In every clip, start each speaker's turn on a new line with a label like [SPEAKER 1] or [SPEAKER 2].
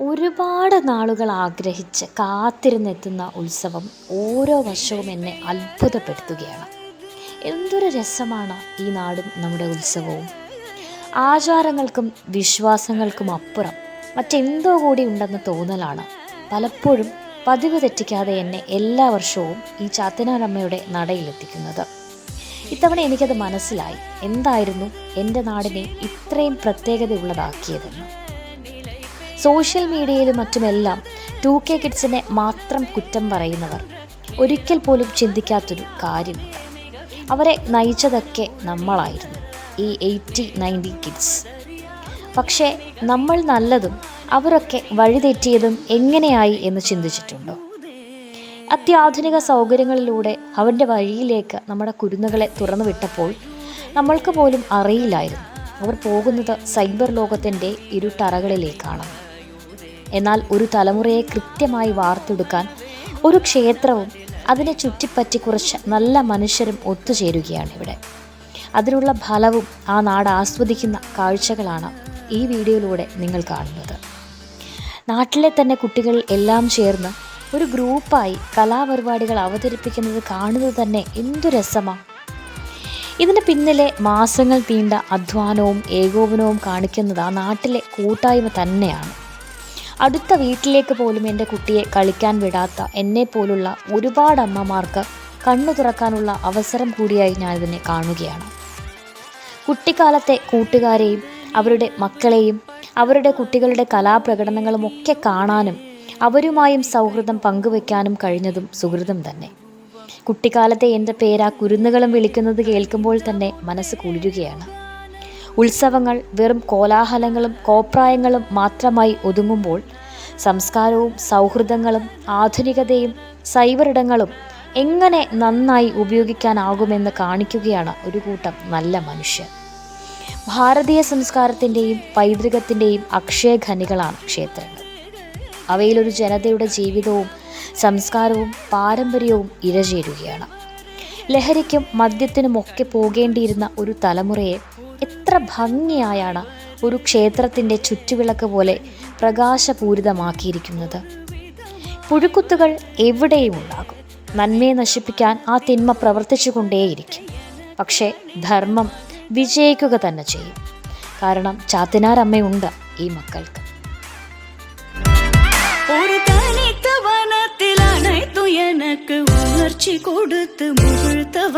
[SPEAKER 1] ഒരുപാട് നാളുകൾ ആഗ്രഹിച്ച് കാത്തിരുന്നെത്തുന്ന ഉത്സവം ഓരോ വർഷവും എന്നെ അത്ഭുതപ്പെടുത്തുകയാണ്. എന്തൊരു രസമാണ് ഈ നാടും നമ്മുടെ ഉത്സവവും. ആചാരങ്ങൾക്കും വിശ്വാസങ്ങൾക്കും അപ്പുറം മറ്റെന്തോ കൂടി ഉണ്ടെന്ന് തോന്നലാണ്. പലപ്പോഴും പതിവ് തെറ്റിക്കാതെ എന്നെ എല്ലാ വർഷവും ഈ ചാത്തനാരമ്മയുടെ നടയിലെത്തിക്കുന്നത്. ഇത്തവണ എനിക്കത് മനസ്സിലായി. എന്തായിരുന്നു എന്റെ നാടിനെ ഇത്രയും പ്രത്യേകതയുള്ളതാക്കിയതെന്ന്. സോഷ്യൽ മീഡിയയിലും മറ്റുമെല്ലാം ടു കെ കിഡ്സിനെ മാത്രം കുറ്റം പറയുന്നവർ. ഒരിക്കൽ പോലും ചിന്തിക്കാത്തൊരു കാര്യം. അവരെ നയിച്ചതൊക്കെ നമ്മളായിരുന്നു. ഈ എയ്റ്റി നയന്റി കിഡ്സ്. പക്ഷേ നമ്മൾ നല്ലതും അവരൊക്കെ വഴിതെറ്റിയതും എങ്ങനെയായി എന്ന് ചിന്തിച്ചിട്ടുണ്ടോ? അത്യാധുനിക സൗകര്യങ്ങളിലൂടെ അവന്റെ വഴിയിലേക്ക് നമ്മുടെ കുരുന്നുകളെ തുറന്നു വിട്ടപ്പോൾ നമ്മൾക്ക് പോലും അറിയില്ലായിരുന്നു. അവർ പോകുന്നത് സൈബർ ലോകത്തിന്റെ ഇരുട്ടറകളിലേക്കാണ്. എന്നാൽ ഒരു തലമുറയെ കൃത്യമായി വാർത്തെടുക്കാൻ ഒരു ക്ഷേത്രവും അതിനെ ചുറ്റിപ്പറ്റി കുറച്ച് നല്ല മനുഷ്യരും ഒത്തുചേരുകയാണ് ഇവിടെ. അതിനുള്ള ഫലവും ആ നാട് ആസ്വദിക്കുന്ന കാഴ്ചകളാണ് ഈ വീഡിയോയിലൂടെ നിങ്ങൾ കാണുന്നത്. നാട്ടിലെ തന്നെ കുട്ടികൾ എല്ലാം ചേർന്ന് ഒരു ഗ്രൂപ്പായി കലാപരിപാടികൾ അവതരിപ്പിക്കുന്നത് കാണുന്നത് തന്നെ എന്തു രസമാണ് ഇതിന് പിന്നിലെ മാസങ്ങൾ തീണ്ട അധ്വാനവും ഏകോപനവും കാണിക്കുന്നത് ആ നാട്ടിലെ കൂട്ടായ്മ തന്നെയാണ്. അടുത്ത വീട്ടിലേക്ക് പോലും എന്റെ കുട്ടിയെ കളിക്കാൻ വിടാത്ത എന്നെ പോലുള്ള ഒരുപാട് അമ്മമാർക്ക് കണ്ണു തുറക്കാനുള്ള അവസരം കൂടിയായി ഞാൻ ഇതിനെ കാണുകയാണ്. കുട്ടിക്കാലത്തെ കൂട്ടുകാരെയും അവരുടെ മക്കളെയും അവരുടെ കുട്ടികളുടെ കലാപ്രകടനങ്ങളും ഒക്കെ കാണാനും അവരുമായും സൗഹൃദം പങ്കുവെക്കാനും കഴിഞ്ഞതും സുഹൃതം തന്നെ. കുട്ടിക്കാലത്തെ എന്റെ പേരാ കുരുന്നുകളും വിളിക്കുന്നത് കേൾക്കുമ്പോൾ തന്നെ മനസ്സ് കുളിരുകയാണ്. ഉത്സവങ്ങൾ വെറും കോലാഹലങ്ങളും കോപ്രായങ്ങളും മാത്രമായി ഒതുങ്ങുമ്പോൾ സംസ്കാരവും സൗഹൃദങ്ങളും ആധുനികതയും സൈബറിടങ്ങളും എങ്ങനെ നന്നായി ഉപയോഗിക്കാനാകുമെന്ന് കാണിക്കുകയാണ് ഒരു കൂട്ടം നല്ല മനുഷ്യർ. ഭാരതീയ സംസ്കാരത്തിന്റെയും പൈതൃകത്തിന്റെയും അക്ഷയഖനികളാണ് ക്ഷേത്രങ്ങൾ. അവയിലൊരു ജനതയുടെ ജീവിതവും സംസ്കാരവും പാരമ്പര്യവും ഇരചേരുകയാണ്. ലഹരിക്കും മദ്യത്തിനുമൊക്കെ പോകേണ്ടിയിരുന്ന ഒരു തലമുറയെ എത്ര ഭംഗിയായാണ് ഒരു ക്ഷേത്രത്തിൻ്റെ ചുറ്റുവിളക്ക് പോലെ പ്രകാശപൂരിതമാക്കിയിരിക്കുന്നത് പുഴുക്കുത്തുകൾ എവിടെയും ഉണ്ടാകും നന്മയെ നശിപ്പിക്കാൻ ആ തിന്മ പ്രവർത്തിച്ചു കൊണ്ടേയിരിക്കും പക്ഷേ ധർമ്മം വിജയിക്കുക തന്നെ ചെയ്യും കാരണം ചാത്തിനാരമ്മയുണ്ട് ഈ മക്കൾക്ക്
[SPEAKER 2] ஒரு தனித்த வனத்தில் அனைத்து எனக்கு உணர்ச்சி கொடுத்து முகிழ்த்தவ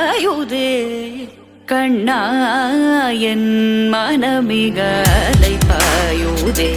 [SPEAKER 2] களையுது கண்ணாயன் மனமிக அலைப்பாயுதே.